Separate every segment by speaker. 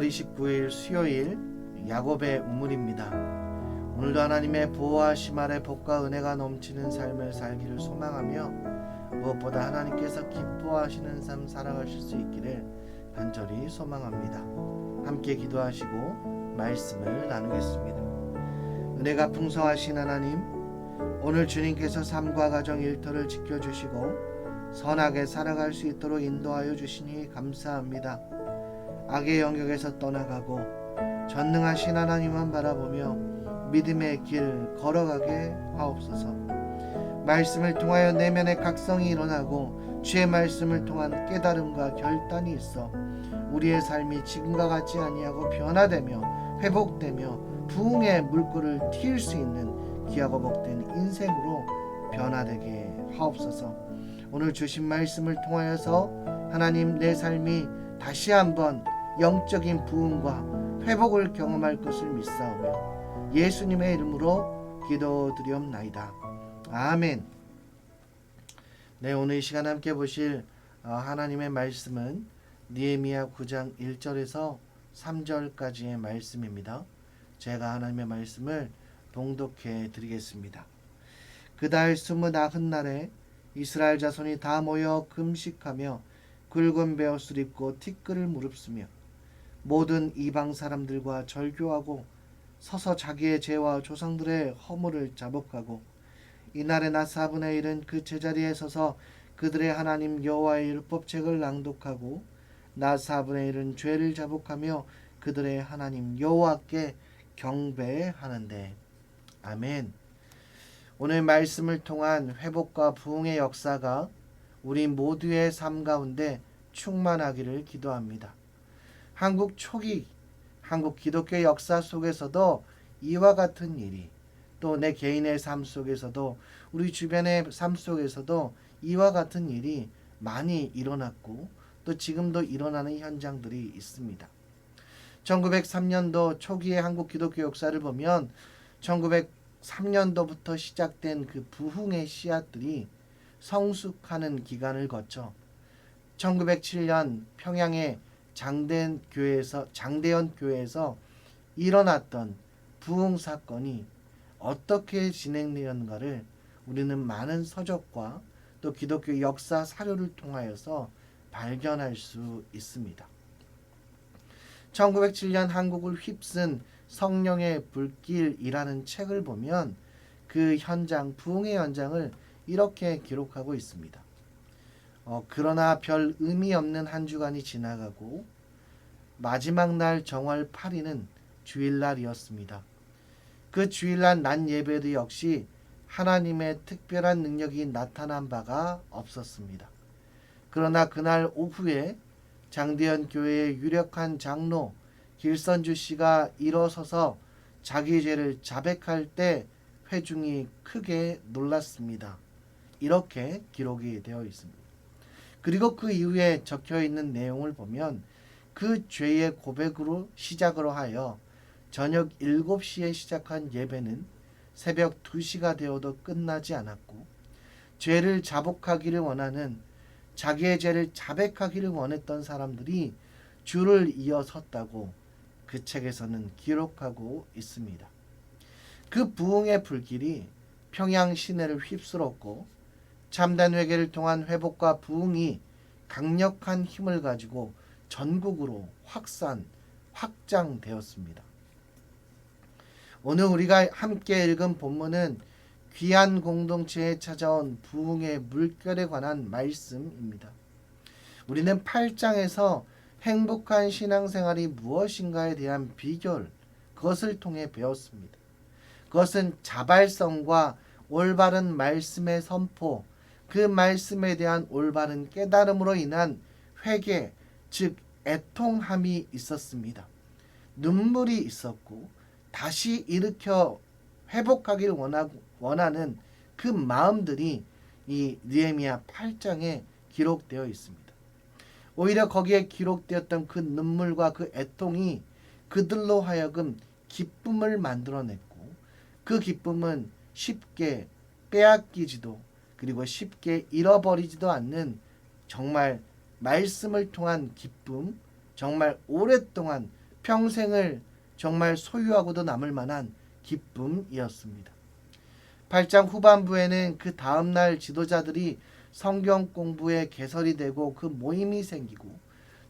Speaker 1: 할렐루야 9월 29일 수요일 야곱의 우물입니다. 오늘도 하나님의 보호하심 아래 복과 은혜가 넘치는 삶을 살기를 소망하며 무엇보다 하나님께서 기뻐하시는 삶 살아가실 수 있기를 간절히 소망합니다. 함께 기도하시고 말씀을 나누겠습니다. 은혜가 풍성하신 하나님 오늘 주님께서 삶과 가정 일터를 지켜주시고 선하게 살아갈 수 있도록 인도하여 주시니 감사합니다. 악의 영역에서 떠나가고 전능하신 하나님만 바라보며 믿음의 길 걸어가게 하옵소서. 말씀을 통하여 내면의 각성이 일어나고 주의 말씀을 통한 깨달음과 결단이 있어 우리의 삶이 지금과 같지 아니하고 변화되며 회복되며 부흥의 물꼬를 틔울 수 있는 귀하고 복된 인생으로 변화되게 하옵소서. 오늘 주신 말씀을 통하여서 하나님 내 삶이 다시 한번 영적인 부흥과 회복을 경험할 것을 믿사오며 예수님의 이름으로 기도드리옵나이다. 아멘. 네, 오늘 이 시간 함께 보실 어, 하나님의 말씀은 니에미야 9장 1절에서 3절까지의 말씀입니다. 제가 하나님의 말씀을 봉독해 드리겠습니다. 그달 스무 나흔 날에 이스라엘 자손이 다 모여 금식하며 굵은 베옷을 입고 티끌을 무릅쓰며 모든 이방 사람들과 절교하고 서서 자기의 죄와 조상들의 허물을 자복하고 이날의 낮 4분의 1은 그 제자리에 서서 그들의 하나님 여호와의 율법책을 낭독하고 낮 4분의 1은 죄를 자복하며 그들의 하나님 여호와께 경배하는데 아멘. 오늘 말씀을 통한 회복과 부흥의 역사가 우리 모두의 삶 가운데 충만하기를 기도합니다. 한국 초기 한국 기독교 역사 속에서도 이와 같은 일이 또 내 개인의 삶 속에서도 우리 주변의 삶 속에서도 이와 같은 일이 많이 일어났고 또 지금도 일어나는 현장들이 있습니다. 1903년도 초기의 한국 기독교 역사를 보면 1903년도부터 시작된 그 부흥의 씨앗들이 성숙하는 기간을 거쳐 1907년 평양의 장대현 교회에서 장대현 교회에서 일어났던 부흥 사건이 어떻게 진행되었는가를 우리는 많은 서적과 또 기독교 역사 사료를 통하여서 발견할 수 있습니다. 1907년 한국을 휩쓴 성령의 불길이라는 책을 보면 그 현장 부흥의 현장을 이렇게 기록하고 있습니다. 어, 그러나 별 의미 없는 한 주간이 지나가고 마지막 날 정월 8일은 주일날이었습니다. 그 주일날 난 예배도 역시 하나님의 특별한 능력이 나타난 바가 없었습니다. 그러나 그날 오후에 장대현 교회의 유력한 장로 길선주 씨가 일어서서 자기 죄를 자백할 때 회중이 크게 놀랐습니다. 이렇게 기록이 되어 있습니다. 그리고 그 이후에 적혀 있는 내용을 보면 그 죄의 고백으로 시작으로 하여 저녁 7시에 시작한 예배는 새벽 2시가 되어도 끝나지 않았고 죄를 자복하기를 원하는 자기의 죄를 자백하기를 원했던 사람들이 줄을 이어 섰다고 그 책에서는 기록하고 있습니다. 그 부흥의 불길이 평양 시내를 휩쓸었고 참된 회개를 통한 회복과 부흥이 강력한 힘을 가지고 전국으로 확산, 확장되었습니다. 오늘 우리가 함께 읽은 본문은 귀한 공동체에 찾아온 부흥의 물결에 관한 말씀입니다. 우리는 8장에서 행복한 신앙생활이 무엇인가에 대한 비결, 그것을 통해 배웠습니다. 그것은 자발성과 올바른 말씀의 선포, 그 말씀에 대한 올바른 깨달음으로 인한 회개, 즉 애통함이 있었습니다. 눈물이 있었고 다시 일으켜 회복하기를 원하고, 원하는 그 마음들이 이 느헤미야 8장에 기록되어 있습니다. 오히려 거기에 기록되었던 그 눈물과 그 애통이 그들로 하여금 기쁨을 만들어냈고 그 기쁨은 쉽게 빼앗기지도 그리고 쉽게 잃어버리지도 않는 정말 말씀을 통한 기쁨, 정말 오랫동안 평생을 정말 소유하고도 남을 만한 기쁨이었습니다. 8장 후반부에는 그 다음날 지도자들이 성경 공부에 개설이 되고 그 모임이 생기고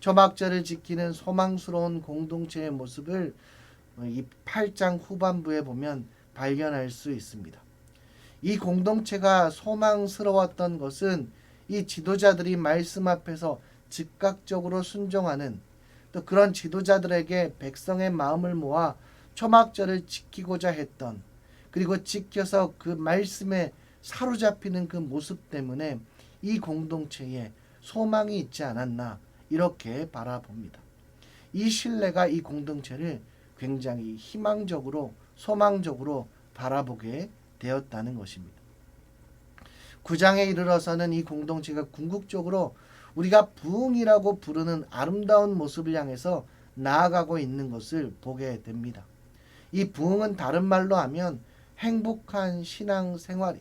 Speaker 1: 초막절을 지키는 소망스러운 공동체의 모습을 이 8장 후반부에 보면 발견할 수 있습니다. 이 공동체가 소망스러웠던 것은 이 지도자들이 말씀 앞에서 즉각적으로 순종하는 또 그런 지도자들에게 백성의 마음을 모아 초막절을 지키고자 했던 그리고 지켜서 그 말씀에 사로잡히는 그 모습 때문에 이 공동체에 소망이 있지 않았나 이렇게 바라봅니다. 이 신뢰가 이 공동체를 굉장히 희망적으로 소망적으로 바라보게 되었다는 것입니다. 9장에 이르러서는 이 공동체가 궁극적으로 우리가 부흥이라고 부르는 아름다운 모습을 향해서 나아가고 있는 것을 보게 됩니다. 이 부흥은 다른 말로 하면 행복한 신앙 생활이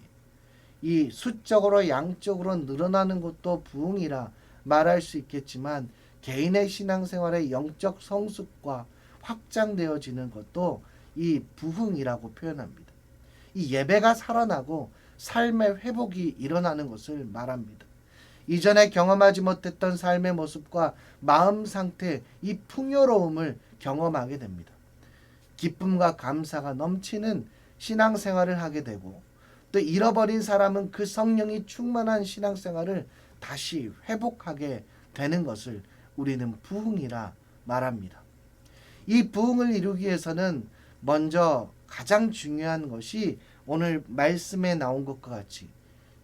Speaker 1: 이 수적으로 양적으로 늘어나는 것도 부흥이라 말할 수 있겠지만 개인의 신앙 생활의 영적 성숙과 확장되어지는 것도 이 부흥이라고 표현합니다. 이 예배가 살아나고 삶의 회복이 일어나는 것을 말합니다. 이전에 경험하지 못했던 삶의 모습과 마음 상태, 이 풍요로움을 경험하게 됩니다. 기쁨과 감사가 넘치는 신앙생활을 하게 되고 또 잃어버린 사람은 그 성령이 충만한 신앙생활을 다시 회복하게 되는 것을 우리는 부흥이라 말합니다. 이 부흥을 이루기 위해서는 먼저 가장 중요한 것이 오늘 말씀에 나온 것과 같이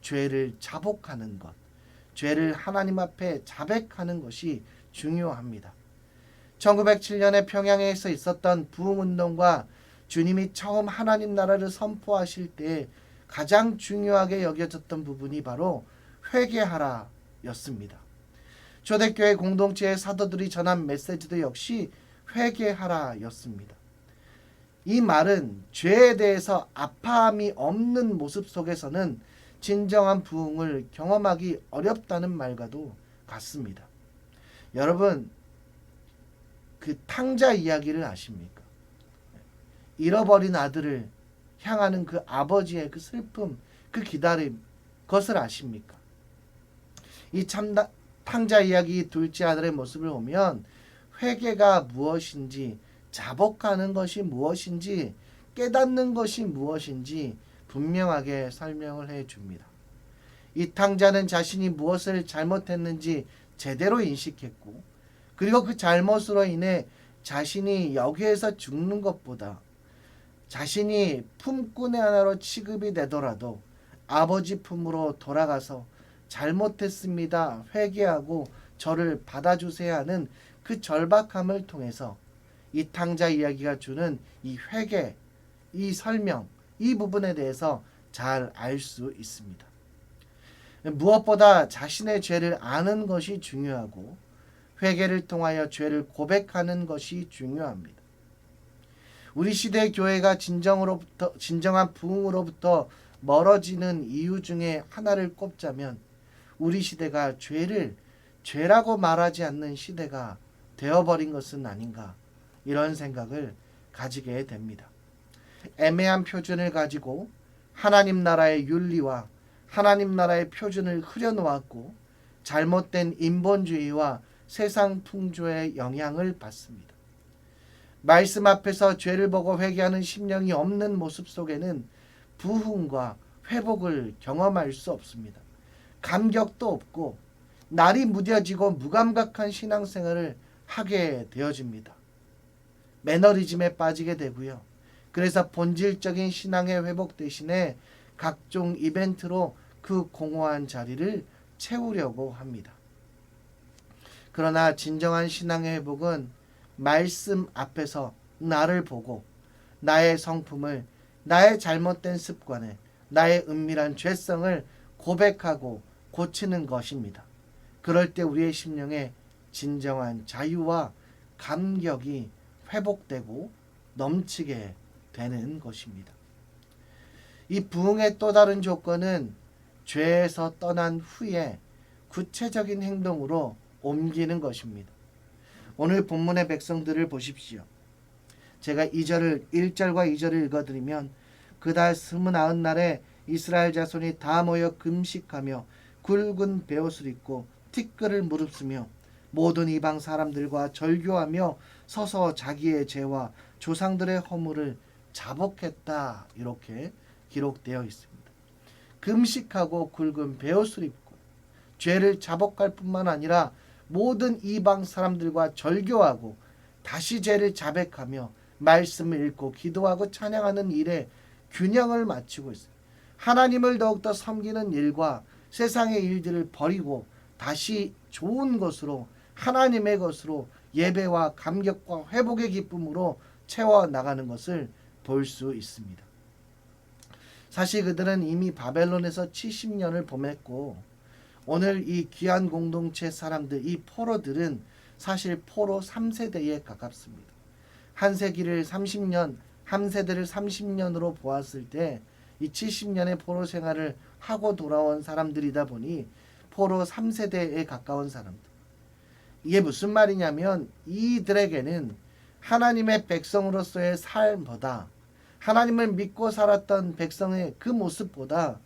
Speaker 1: 죄를 자복하는 것, 죄를 하나님 앞에 자백하는 것이 중요합니다. 1907년에 평양에서 있었던 부흥운동과 주님이 처음 하나님 나라를 선포하실 때 가장 중요하게 여겨졌던 부분이 바로 회개하라 였습니다. 초대교회 공동체의 사도들이 전한 메시지도 역시 회개하라 였습니다. 이 말은 죄에 대해서 아파함이 없는 모습 속에서는 진정한 부흥을 경험하기 어렵다는 말과도 같습니다. 여러분, 그 탕자 이야기를 아십니까? 잃어버린 아들을 향하는 그 아버지의 그 슬픔, 그 기다림, 그것을 아십니까? 이 참다, 탕자 이야기 둘째 아들의 모습을 보면 회개가 무엇인지, 자복하는 것이 무엇인지, 깨닫는 것이 무엇인지 분명하게 설명을 해 줍니다. 이 탕자는 자신이 무엇을 잘못했는지 제대로 인식했고, 그리고 그 잘못으로 인해 자신이 여기에서 죽는 것보다 자신이 품꾼의 하나로 취급이 되더라도 아버지 품으로 돌아가서 잘못했습니다. 회개하고 저를 받아주세요 하는 그 절박함을 통해서 이 탕자 이야기가 주는 이 회개, 이 설명, 이 부분에 대해서 잘 알 수 있습니다. 무엇보다 자신의 죄를 아는 것이 중요하고 회개를 통하여 죄를 고백하는 것이 중요합니다. 우리 시대 교회가 진정으로부터 진정한 부흥으로부터 멀어지는 이유 중에 하나를 꼽자면 우리 시대가 죄를 죄라고 말하지 않는 시대가 되어버린 것은 아닌가 이런 생각을 가지게 됩니다. 애매한 표준을 가지고 하나님 나라의 윤리와 하나님 나라의 표준을 흐려놓았고 잘못된 인본주의와 세상 풍조의 영향을 받습니다. 말씀 앞에서 죄를 보고 회개하는 심령이 없는 모습 속에는 부흥과 회복을 경험할 수 없습니다. 감격도 없고 날이 무뎌지고 무감각한 신앙생활을 하게 되어집니다. 매너리즘에 빠지게 되고요. 그래서 본질적인 신앙의 회복 대신에 각종 이벤트로 그 공허한 자리를 채우려고 합니다. 그러나 진정한 신앙의 회복은 말씀 앞에서 나를 보고 나의 성품을 나의 잘못된 습관을 나의 은밀한 죄성을 고백하고 고치는 것입니다. 그럴 때 우리의 심령에 진정한 자유와 감격이 회복되고 넘치게 되는 것입니다. 이 부흥의 또 다른 조건은 죄에서 떠난 후에 구체적인 행동으로 옮기는 것입니다. 오늘 본문의 백성들을 보십시오. 제가 2절을 1절과 2절을 읽어드리면 그달 스물아흔 날에 이스라엘 자손이 다 모여 금식하며 굵은 베옷을 입고 티끌을 무릅쓰며 모든 이방 사람들과 절교하며 서서 자기의 죄와 조상들의 허물을 자복했다 이렇게 기록되어 있습니다. 금식하고 굵은 베옷을 입고 죄를 자복할 뿐만 아니라 모든 이방 사람들과 절교하고 다시 죄를 자백하며 말씀을 읽고 기도하고 찬양하는 일에 균형을 맞추고 있어요. 하나님을 더욱더 섬기는 일과 세상의 일들을 버리고 다시 좋은 것으로 하나님의 것으로 예배와 감격과 회복의 기쁨으로 채워 나가는 것을 볼 수 있습니다. 사실 그들은 이미 바벨론에서 70년을 보냈고 오늘 이 귀한 공동체 사람들 이 포로들은 사실 포로 3세대에 가깝습니다. 한 세기를 30년, 한 세대를 30년으로 보았을 때 이 70년의 포로 생활을 하고 돌아온 사람들이다 보니 포로 3세대에 가까운 사람들. 이게 무슨 말이냐면 이들에게는 하나님의 백성으로서의 삶보다 하나님을 믿고 살았던 백성의 그 모습보다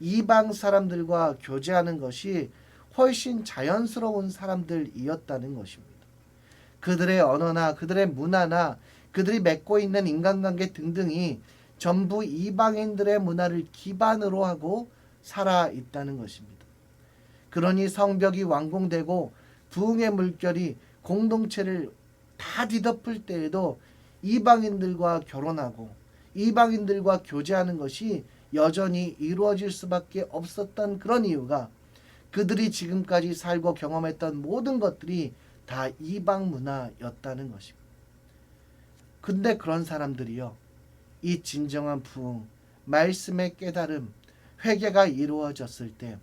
Speaker 1: 이방 사람들과 교제하는 것이 훨씬 자연스러운 사람들이었다는 것입니다. 그들의 언어나 그들의 문화나 그들이 맺고 있는 인간관계 등등이 전부 이방인들의 문화를 기반으로 하고 살아 있다는 것입니다. 그러니 성벽이 완공되고 부흥의 물결이 공동체를 다 뒤덮을 때에도 이방인들과 결혼하고 이방인들과 교제하는 것이 여전히 이루어질 수밖에 없었던 그런 이유가 그들이 지금까지 살고 경험했던 모든 것들이 다 이방 문화였다는 것입니다. 근데 그런 사람들이요. 이 진정한 부흥, 말씀의 깨달음, 회개가 이루어졌을 때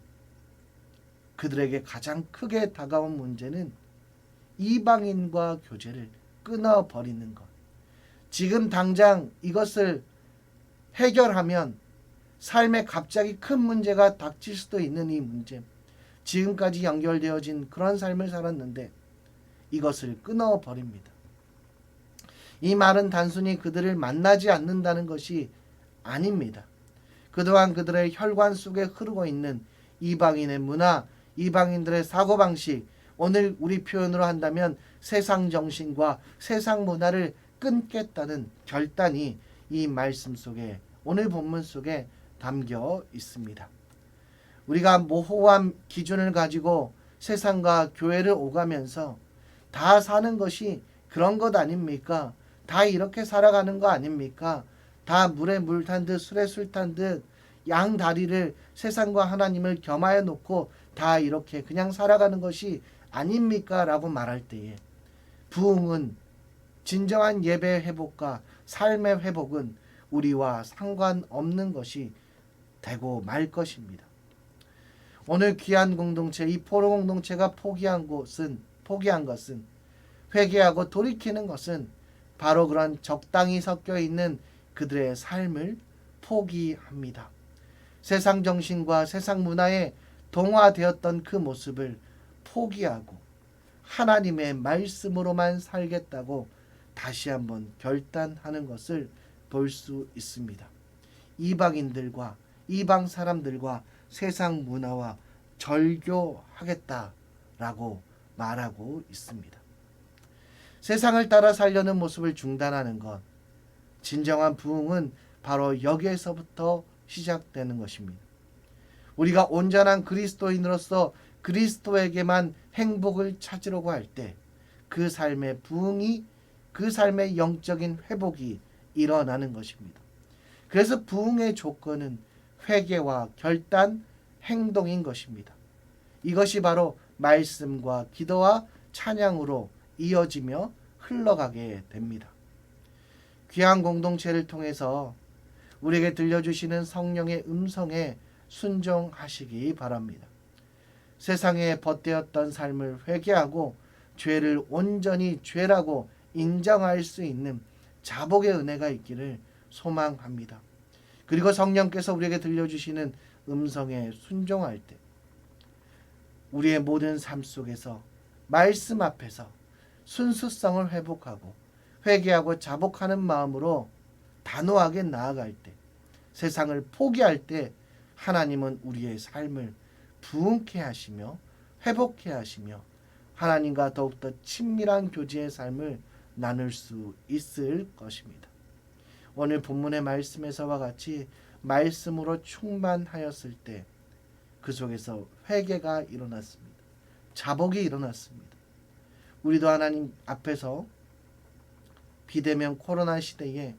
Speaker 1: 그들에게 가장 크게 다가온 문제는 이방인과 교제를 끊어 버리는 것. 지금 당장 이것을 해결하면 삶에 갑자기 큰 문제가 닥칠 수도 있는 이 문제. 지금까지 연결되어진 그런 삶을 살았는데 이것을 끊어 버립니다. 이 말은 단순히 그들을 만나지 않는다는 것이 아닙니다. 그동안 그들의 혈관 속에 흐르고 있는 이방인의 문화, 이방인들의 사고방식, 오늘 우리 표현으로 한다면 세상 정신과 세상 문화를 끊겠다는 결단이 이 말씀 속에 오늘 본문 속에 담겨 있습니다. 우리가 모호한 기준을 가지고 세상과 교회를 오가면서 다 사는 것이 그런 것 아닙니까? 다 이렇게 살아가는 거 아닙니까? 다 물에 물 탄 듯 술에 술 탄 듯 양 다리를 세상과 하나님을 겸하여 놓고 다 이렇게 그냥 살아가는 것이 아닙니까? 라고 말할 때에 부흥은 진정한 예배 회복과 삶의 회복은 우리와 상관없는 것이 되고 말 것입니다. 오늘 귀한 공동체 이 포로 공동체가 포기한 것은 포기한 것은 회개하고 돌이키는 것은 바로 그런 적당히 섞여 있는 그들의 삶을 포기합니다. 세상 정신과 세상 문화에 동화되었던 그 모습을 포기하고 하나님의 말씀으로만 살겠다고 다시 한번 결단하는 것을 볼 수 있습니다. 이방인들과 이방 사람들과 세상 문화와 절교하겠다라고 말하고 있습니다. 세상을 따라 살려는 모습을 중단하는 것, 진정한 부흥은 바로 여기에서부터 시작되는 것입니다. 우리가 온전한 그리스도인으로서 그리스도에게만 행복을 찾으려고 할 때 그 삶의 부흥이 그 삶의 영적인 회복이 일어나는 것입니다. 그래서 부흥의 조건은 회개와 결단, 행동인 것입니다. 이것이 바로 말씀과 기도와 찬양으로 이어지며 흘러가게 됩니다. 귀한 공동체를 통해서 우리에게 들려주시는 성령의 음성에 순종하시기 바랍니다. 세상에 벗되었던 삶을 회개하고 죄를 온전히 죄라고 인정할 수 있는 자복의 은혜가 있기를 소망합니다. 그리고 성령께서 우리에게 들려주시는 음성에 순종할 때 우리의 모든 삶 속에서 말씀 앞에서 순수성을 회복하고 회개하고 자복하는 마음으로 단호하게 나아갈 때 세상을 포기할 때 하나님은 우리의 삶을 부흥케 하시며 회복케 하시며 하나님과 더욱더 친밀한 교제의 삶을 나눌 수 있을 것입니다. 오늘 본문의 말씀에서와 같이 말씀으로 충만하였을 때 그 속에서 회개가 일어났습니다. 자복이 일어났습니다. 우리도 하나님 앞에서 비대면 코로나 시대에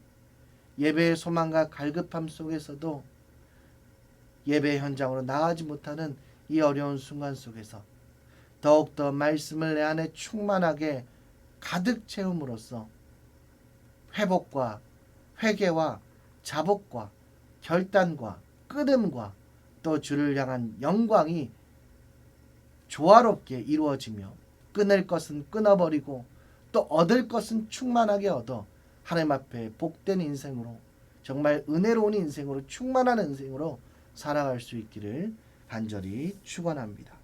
Speaker 1: 예배의 소망과 갈급함 속에서도 예배 현장으로 나가지 못하는 이 어려운 순간 속에서 더욱더 말씀을 내 안에 충만하게 가득 채움으로써 회복과 회개와 자복과 결단과 끊음과 또 주를 향한 영광이 조화롭게 이루어지며 끊을 것은 끊어버리고 또 얻을 것은 충만하게 얻어 하나님 앞에 복된 인생으로 정말 은혜로운 인생으로 충만한 인생으로 살아갈 수 있기를 간절히 축원합니다.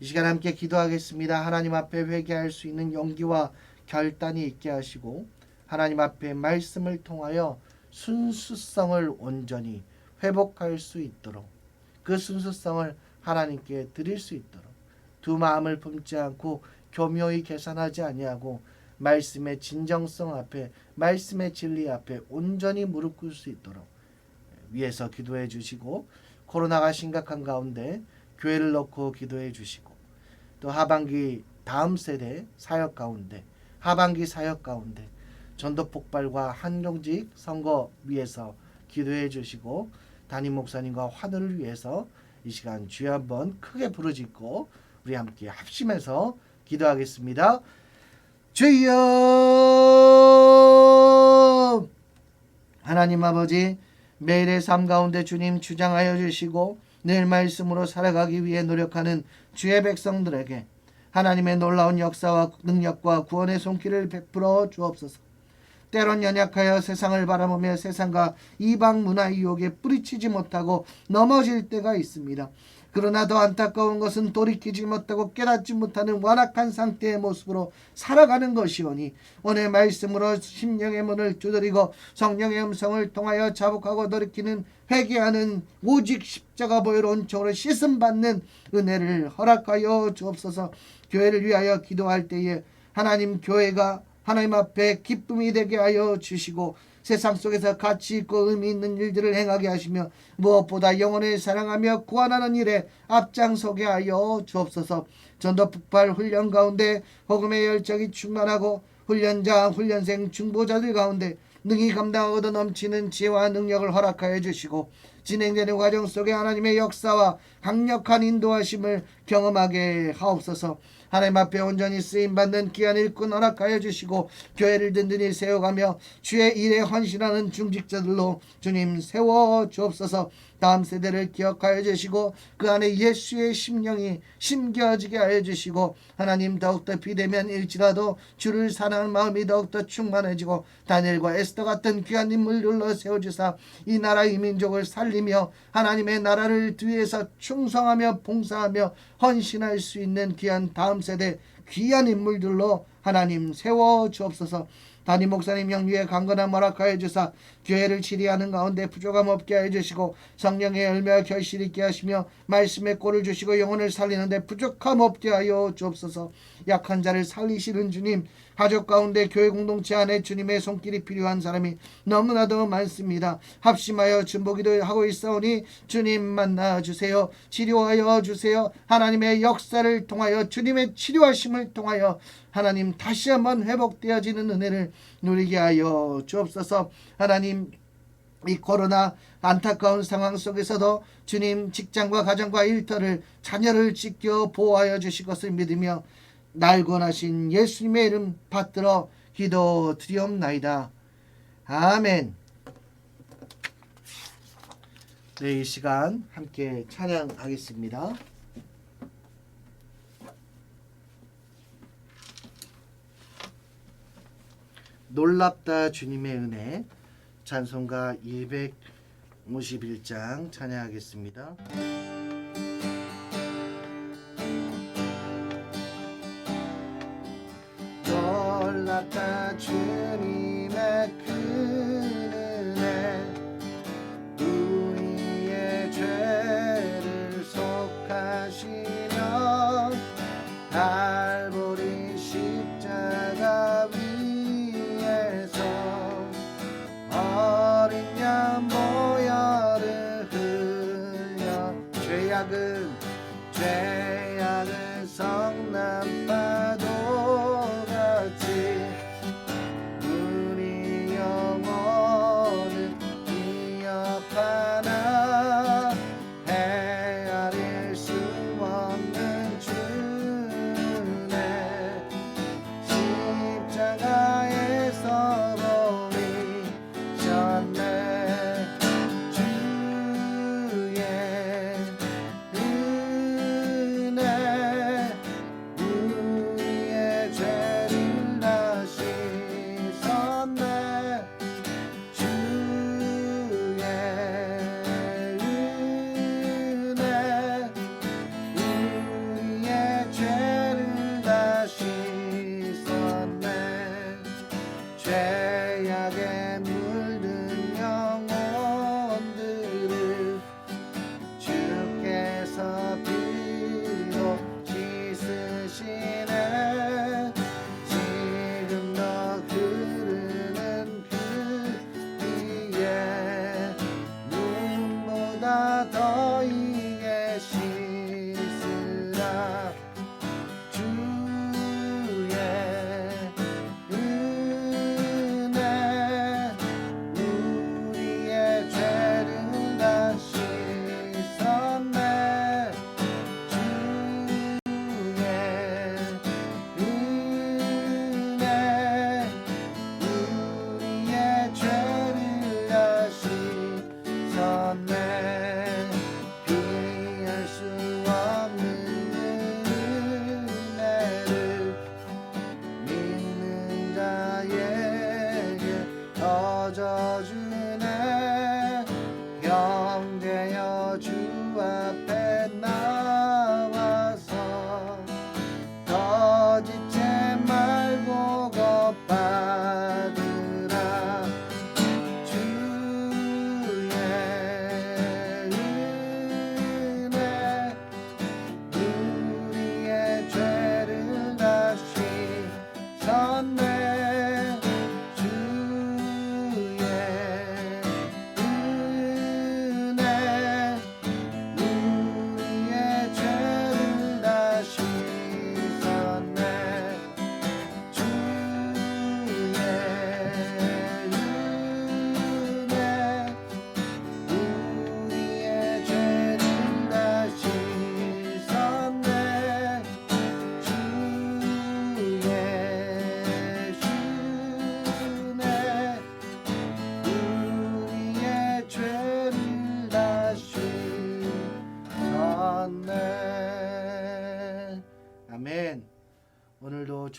Speaker 1: 이 시간 함께 기도하겠습니다. 하나님 앞에 회개할 수 있는 용기와 결단이 있게 하시고 하나님 앞에 말씀을 통하여 순수성을 온전히 회복할 수 있도록 그 순수성을 하나님께 드릴 수 있도록 두 마음을 품지 않고 교묘히 계산하지 아니하고 말씀의 진정성 앞에 말씀의 진리 앞에 온전히 무릎 꿇을 수 있도록 위에서 기도해 주시고 코로나가 심각한 가운데 교회를 놓고 기도해 주시고 또 하반기 다음 세대 사역 가운데 하반기 사역 가운데 전도 폭발과 한경직 선거 위해서 기도해 주시고 담임 목사님과 화늘을 위해서 이 시간 주여 한번 크게 부르짖고 우리 함께 합심해서 기도하겠습니다. 주여 하나님 아버지 매일의 삶 가운데 주님 주장하여 주시고 늘 말씀으로 살아가기 위해 노력하는 주의 백성들에게 하나님의 놀라운 역사와 능력과 구원의 손길을 베풀어 주옵소서. 때론 연약하여 세상을 바라보며 세상과 이방 문화 유혹에 뿌리치지 못하고 넘어질 때가 있습니다. 그러나 더 안타까운 것은 돌이키지 못하고 깨닫지 못하는 완악한 상태의 모습으로 살아가는 것이오니 오늘 말씀으로 심령의 문을 두드리고 성령의 음성을 통하여 자복하고 돌이키는 회개하는 오직 십자가 보혈 온총으로 씻음 받는 은혜를 허락하여 주옵소서. 교회를 위하여 기도할 때에 하나님 교회가 하나님 앞에 기쁨이 되게 하여 주시고 세상 속에서 가치 있고 의미 있는 일들을 행하게 하시며 무엇보다 영혼을 사랑하며 구원하는 일에 앞장서게 하여 주옵소서. 전도 폭발 훈련 가운데 복음의 열정이 충만하고 훈련자, 훈련생, 중보자들 가운데 능히 감당하고 넘치는 지혜와 능력을 허락하여 주시고 진행되는 과정 속에 하나님의 역사와 강력한 인도하심을 경험하게 하옵소서. 하나님 앞에 온전히 쓰임 받는 귀한 일꾼 허락하여 주시고 교회를 든든히 세워가며 주의 일에 헌신하는 중직자들로 주님 세워 주옵소서. 다음 세대를 기억하여 주시고 그 안에 예수의 심령이 심겨지게 하여 주시고 하나님 더욱더 비대면 일지라도 주를 사랑하는 마음이 더욱더 충만해지고 다니엘과 에스더 같은 귀한 인물들로 세워주사 이 나라 이 민족을 살리며 하나님의 나라를 위해서 충성하며 봉사하며 헌신할 수 있는 귀한 다음 세대 귀한 인물들로 하나님 세워 주옵소서. 담임 목사님 영위에 강건한 허락하여 주사 교회를 치리하는 가운데 부족함 없게 하여 주시고 성령의 열매와 결실 있게 하시며 말씀의 꼴을 주시고 영혼을 살리는데 부족함 없게 하여 주옵소서. 약한 자를 살리시는 주님 가족 가운데 교회 공동체 안에 주님의 손길이 필요한 사람이 너무나도 많습니다. 합심하여 준보기도 하고 있사오니 주님 만나 주세요. 치료하여 주세요. 하나님의 역사를 통하여 주님의 치료하심을 통하여 하나님 다시 한번 회복되어지는 은혜를 누리게 하여 주옵소서. 하나님 이 코로나 안타까운 상황 속에서도 주님 직장과 가정과 일터를 자녀를 지켜 보호하여 주실 것을 믿으며 날 권하신 예수님의 이름 받들어 기도 드리옵나이다. 아멘. 네, 이 시간 함께 찬양하겠습니다. 놀랍다 주님의 은혜 찬송가 251장 찬양하겠습니다. 같아 주님의 그 she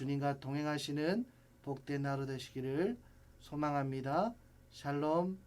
Speaker 1: 주님과 동행하시는 복된 하루 되시기를 소망합니다. 샬롬